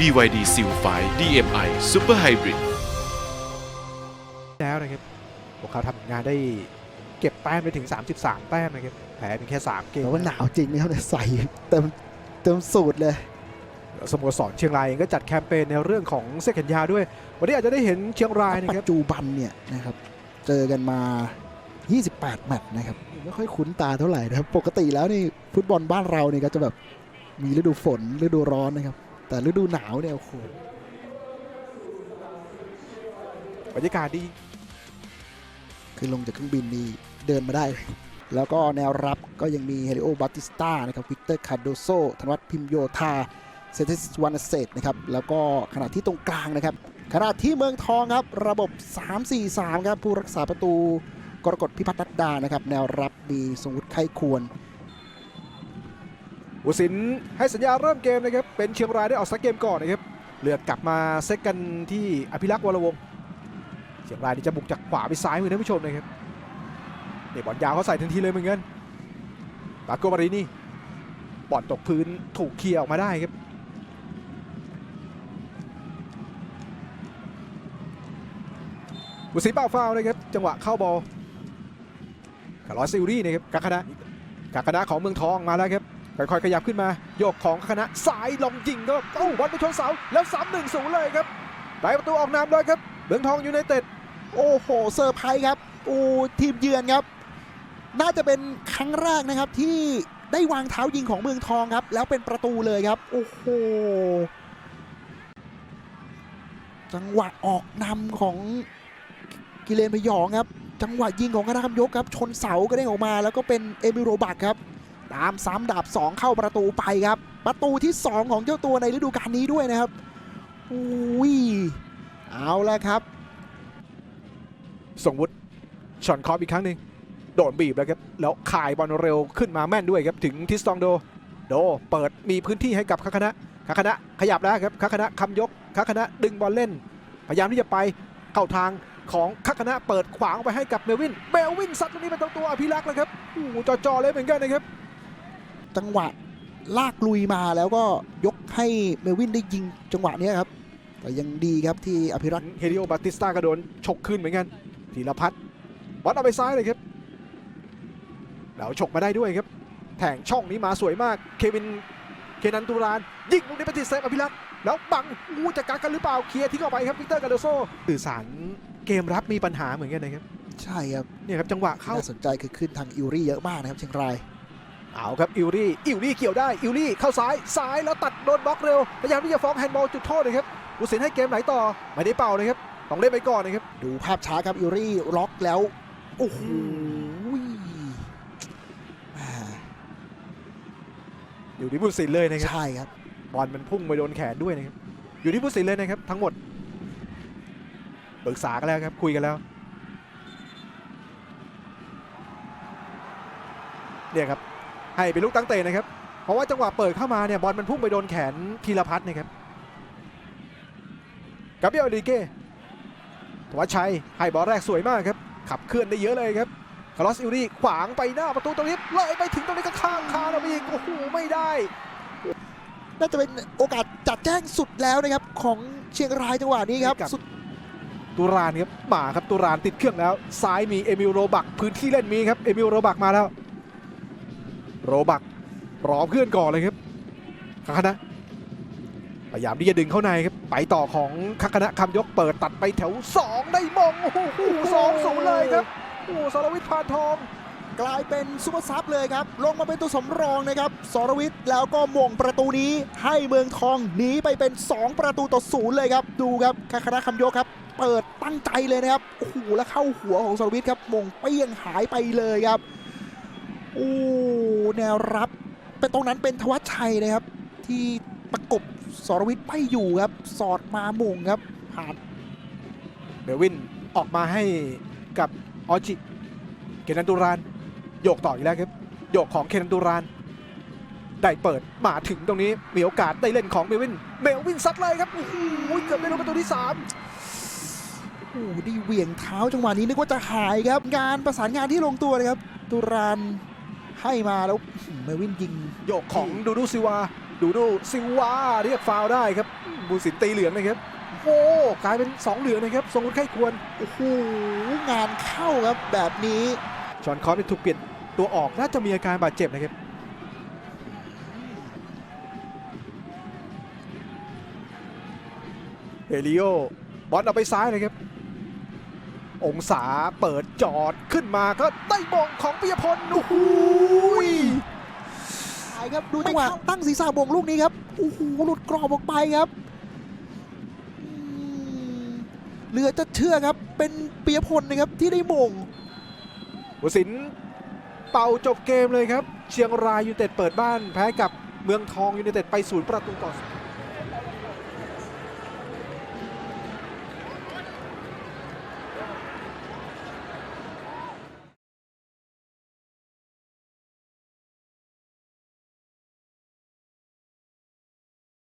BYD Seal 5 DMI Super Hybrid แล้วนะครับ พวกเขาทำงานได้เก็บแต้มไปถึง 33 แต้มนะครับ แพ้เพียงแค่ 3 เกมแต่ว่าหนาวจริงนะครับเนี่ยใส่เต็มเต็มสูตรเลย สโมสรเชียงรายเองก็จัดแคมเปญในเรื่องของเสื้อแขนยาวด้วย วันนี้อาจจะได้เห็นเชียงรายนะปัคจรับจุบันเนี่ยนะครับ เจอกันมา 28 แมตช์นะครับ ไม่ค่อยคุ้นตาเท่าไหร่นะครับ ปกติแล้วนี่ฟุตบอลบ้านเราเนี่ยก็จะแบบมีฤดูฝนฤดูร้อนนะครับ แต่ฤดูหนาวเนี่ยโอ้โหบรรยากาศดีคือลงจากเครื่องบินนี่เดินมาได้เลยแล้วก็แนวรับก็ยังมีเฮริโอบาติสตานะครับวิกเตอร์คาร์โดโซธนวัฒน์พิมโยธาเซติสวานเซตนะครับ แล้วก็ขณะที่ตรงกลางนะครับ ขณะที่เมืองทองครับ ระบบ 3-4-3 ครับ ผู้รักษาประตูกรกฎพิพัฒน์รัตดานะครับ แนวรับมีสงวุฒิไข้ควร อุสินให้สัญญาเริ่มเกมนะครับ เป็นเชียงรายได้ออกสักเกมก่อนนะครับ เลือกกลับมาเซตกันที่อภิรักษ์วรวงศ์เชียงรายนี่จะบุกจากขวาไปซ้ายมือท่านผู้ชมนะครับเนี่ยบอลยาวเขาใส่ทันทีเลยเหมือนกันปาโกมารินี่บอลตกพื้นถูกเคลียร์ออกมาได้ครับอุสินเป่าฟาวนะครับจังหวะเข้าบอลคาร์ลอสซิลลี่นะครับกาคานะกาคานะของเมืองทองมาแล้วครับ ค่อยๆขยับขึ้นมาโยกของคณะสายลองยิงก็เอ้าบอลไปชนเสาแล้วซ้ำหนึ่งศูนย์เลยครับได้ประตูออกนำเลยครับเมืองทองอยูไนเต็ดโอ้โหเซอร์ไพรส์ครับโอ้ทีมเยือนครับ น่าจะเป็นครั้งแรกนะครับที่ได้วางเท้ายิงของเมืองทองครับ แล้วเป็นประตูเลยครับ โอ้โหจังหวะออกนำของกิเลนพยองครับ จังหวะยิงของคณะคำยกครับ ชนเสาก็ได้งออกมา แล้วก็เป็นเอมิโรบักครับ ตามซ้ำดาบ2 เข้าประตูไปครับ ประตูที่ 2 ของเจ้าตัวในฤดูกาลนี้ด้วยนะครับอุ้ยเอาละครับ ส่งวุฒิช็อนคอปอีกครั้งหนึ่งโดนบีบแล้วครับ แล้วขายบอลเร็วขึ้นมาแม่นด้วยครับ ถึงทิสตองโด โดเปิดมีพื้นที่ให้กับคาคณะคาคณะขยับแล้วครับคาคณะคำยกคาคณะดึงบอลเล่น พยายามที่จะไปเข้าทางของคาคณะเปิดขวางไปให้กับเมลวิน เมลวินซัดตรงนี้เป็นตัวอภิรักษ์เลยครับโอ้โหจอๆเลยเหมือนกันนะครับ จังหวะลากลุยมาแล้วก็ยกให้เมลวินได้ยิงจังหวะเนี้ยครับ แต่ยังดีครับที่อภิรักษ์เฮริโอบาติสตาก็โดนฉกขึ้นเหมือนกันธีรพัฒน์บอลเอาไปซ้ายเลยครับ แล้วฉกมาได้ด้วยครับ แทงช่องนี้มาสวยมาก เควินเคนันตูราน ยิงลูกนี้ไปติดเซฟอภิรักษ์แล้วบังอู้จะกักกันหรือเปล่าเคลียร์ทิ้งออกไปครับวิกเตอร์กาโดโซสื่อสารเกมรับมีปัญหาเหมือนกันนะครับ ใช่ครับเนี่ยครับจังหวะเข้าน่าสนใจคือขึ้นทางอิวรี่เยอะมากนะครับเชียงราย เอาครับอิวรี่อิวรี่เกี่ยวได้อิวรี่เข้าซ้ายซ้ายแล้วตัดโดนบล็อกเร็วพยายามที่จะฟ้องแฮนด์บอลจุดโทษเลยครับอุสินให้เกมไหลต่อไม่ได้เป่าเลยครับต้องเล่นไปก่อนนะครับดูภาพช้าครับอิวรี่ล็อกแล้วโอ้โหอ่าอยู่ที่ผู้สินเลยนะครับใช่ครับบอลมันพุ่งไปโดนแขนด้วยนะครับอยู่ที่ผู้สินเลยนะครับทั้งหมดปรึกษากันแล้วครับคุยกันแล้วเนี่ยครับ ให้เป็นลูกตั้งเตะนะครับ เพราะว่าจังหวะเปิดเข้ามาเนี่ยบอลมันพุ่งไปโดนแขนพีรพัฒน์นะครับกับเบียลดีเก้ธวัชชัยให้บอลแรกสวยมากครับ ขับเคลื่อนได้เยอะเลยครับคาร์ลอสอิลลี่ขวางไปหน้าประตูตรงนี้เลยไปถึงตรงนี้ก็ข้างคานเอาไปอีกโอ้โหไม่ได้ น่าจะเป็นโอกาสจัดแจ้งสุดแล้วนะครับ ของเชียงรายจังหวะนี้ครับครับสุดตุรานครับมาครับตุรานติดเครื่องแล้ว ซ้ายมีเอมิลโรบักพื้นที่เล่นมีครับเอมิลโรบักมาแล้ว โรบักรอมเพื่อนก่อนเลยครับคาคณะพยายามที่จะดึงเข้าในครับไปต่อของคาคณะคำยกเปิดตัดไปแถว 2 ได้มงโอ้โหสองศูนย์เลยครับโอ้สรวิทย์พานทอง กลายเป็นซุปเปอร์ซับเลยครับ ลงมาเป็นตัวสำรองนะครับสรวิทย์แล้วก็ม่งประตูนี้ให้เมืองทองหนีไปเป็น 2 ประตูต่อศูนย์เลยครับ ดูครับคณะคำยกครับ เปิดตั้งใจเลยนะครับโอ้โหแล้วเข้าหัวของสรวิทย์ครับม่งเปี้ยงหายไปเลยครับโอ้ แนวรับเป็นตรงนั้นเป็นทวัชชัยนะครับ ที่ประกบสรวิทย์ไม่อยู่ครับ สอดมาหม่งครับผ่านเบลวินออกมาให้กับออจิเกนันตุรานโยกต่ออีกแล้วครับโยกของเคนนันตุรานได้เปิดมาถึงตรงนี้มีโอกาสได้เล่นของเบลวินเบลวินซัดเลยครับโอ้โหเกือบได้ลงประตูที่3โอ้โหดีเหวี่ยงเท้าจังหวะนี้นึกว่าจะหายครับ งานประสานงานที่ลงตัวเลยครับตุราน ให้มาแล้วอื้อหือเมวินยิงโยกของดูดูซิวา ดูดูซิลวาเรียกฟาวล์ได้ครับบุญสินตีเหลืองนะครับโอ้กลายเป็นสองเหลืองนะครับทรงคุณไข้ควรโอ้โหงานเข้าครับแบบนี้ชอนคอสถูกเปลี่ยนตัวออกน่าจะมีอาการบาดเจ็บนะครับเอลิโอบอลเอาไปซ้ายเลยครับ องศาเปิดจอดขึ้นมาก็ได้บองของปิยพลโอ้โหยไปครับดูจังหวะตั้งศีรษะบงลูกนี้ครับโอ้โหหลุดกรอบออกไปครับอืมเหลือจะเชื่อครับเป็นเปียพลนะครับที่ได้มงวสินเป่าจบเกมเลยครับ เชียงรายยูไนเต็ดเปิดบ้านแพ้กับเมืองทองยูไนเต็ดไปศูนย์ประตูต่อศูนย์